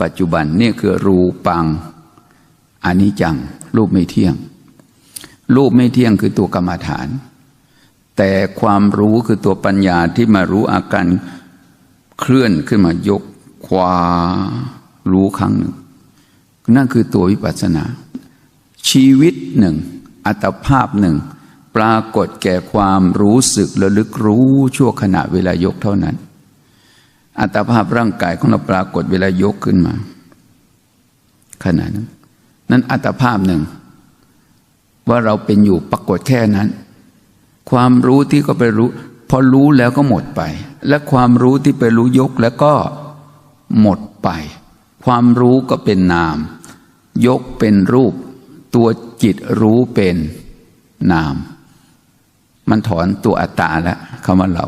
ปัจจุบันนี่คือรูปังอนิจจัง รูปไม่เที่ยง รูปไม่เที่ยงคือตัวกรรมฐาน แต่ความรู้คือตัวปัญญาที่มารู้อาการเคลื่อนขึ้นมายกขวารู้ครั้งหนึ่ง นั่นคือตัววิปัสสนา ชีวิตหนึ่ง อัตภาพหนึ่ง ปรากฏแก่ความรู้สึกระลึกรู้ชั่วขณะเวลายกเท่านั้น อัตภาพร่างกายของเราปรากฏเวลายกขึ้นมาขณะนั้น นั้นอัตภาพหนึ่ง ว่าเราเป็นอยู่ปรากฏแค่นั้น ความรู้ที่ก็ไปรู้ พอรู้แล้วก็หมดไป และความรู้ที่ไปรู้ยกแล้วก็หมดไป ความรู้ก็เป็นนาม ยกเป็นรูป ตัวจิตรู้เป็นนาม มันถอนตัวอัตตาแล้วคำว่าเรา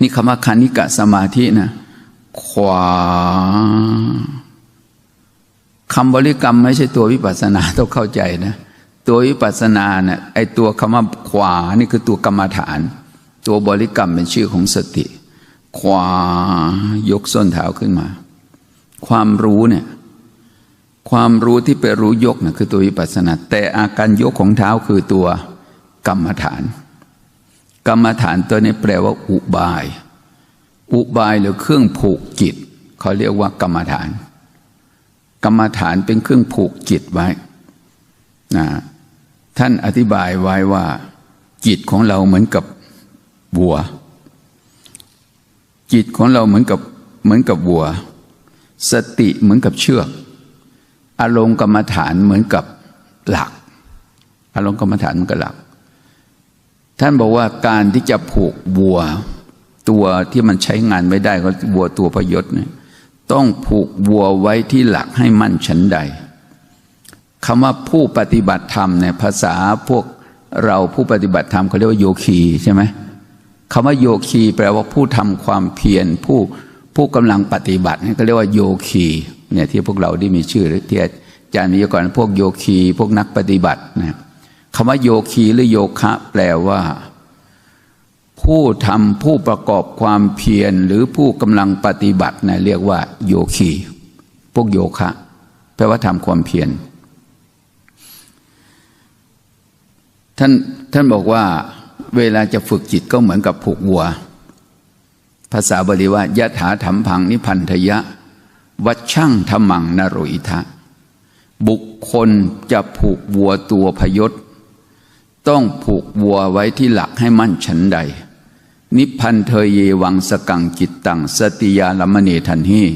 นี่คำว่าคานิกะสมาธินะขวาคำบริกรรมไม่ใช่ตัววิปัสสนาต้องเข้าใจนะ ตัววิปัสสนาเนะี่ยไอตัวคำว่าขวานี่คือตัวกรรมฐาน ตัวบริกรรมเป็นชื่อของสติ ขวายกส้นเท้าขึ้นมา ความรู้เนี่ย ความรู้ที่ไปรู้ยกนะ่ะคือตัววิปัสสนา แต่อาการยกของเท้าคือตัวกรรมฐาน กรรมฐานตัวนี้แปลว่าอุบาย อุบายหรือเครื่องผูกจิตเขาเรียกว่ากรรมฐาน กรรมฐานเป็นเครื่องผูกจิตไว้นะท่านอธิบายไว้ว่า จิตของเราเหมือนกับวัว จิตของเราเหมือนกับเหมือนกับวัว สติเหมือนกับเชือก อารมณ์กรรมฐานเหมือนกับหลัก อารมณ์กรรมฐานเหมือนกับหลัก ท่านบอกว่าการที่จะผูกวัว ตัวที่มันใช้งานไม่ได้ก็วัวตัวพยศเนี่ยต้องผูกวัวไว้ที่หลักให้มั่นฉันใดคำว่าผู้ปฏิบัติธรรมเนี่ยภาษาพวกเราผู้ปฏิบัติธรรมเขาเรียกว่าโยคีใช่ไหมคำว่าโยคีแปลว่าผู้ทำความเพียรผู้ผู้กำลังปฏิบัตินี่ก็เรียกว่าโยคีเนี่ยที่พวกเราได้มีชื่อที่อาจารย์มีก่อนพวกโยคี พวกนักปฏิบัตินะ คำว่าโยคีหรือโยคะ แปลว่า ผู้ทำผู้ประกอบความเพียรหรือผู้กำลังปฏิบัตินะเรียกว่า โยคี พวกโยคะ แปลว่าทำความเพียรท่านท่านบอกว่าเวลาจะฝึกจิตก็เหมือนกับผูกวัว ภาษาบาลีว่ายะถาธรรมพังนิพันธยะ วัชช่างธรรมังนโรอิทะ บุคคลจะผูกวัวตัวพยศ ต้องผูกวัวไว้ที่หลักให้มั่นฉันใด นิพพันเทเยวังสกังจิตตังสติยาลมเนทันหี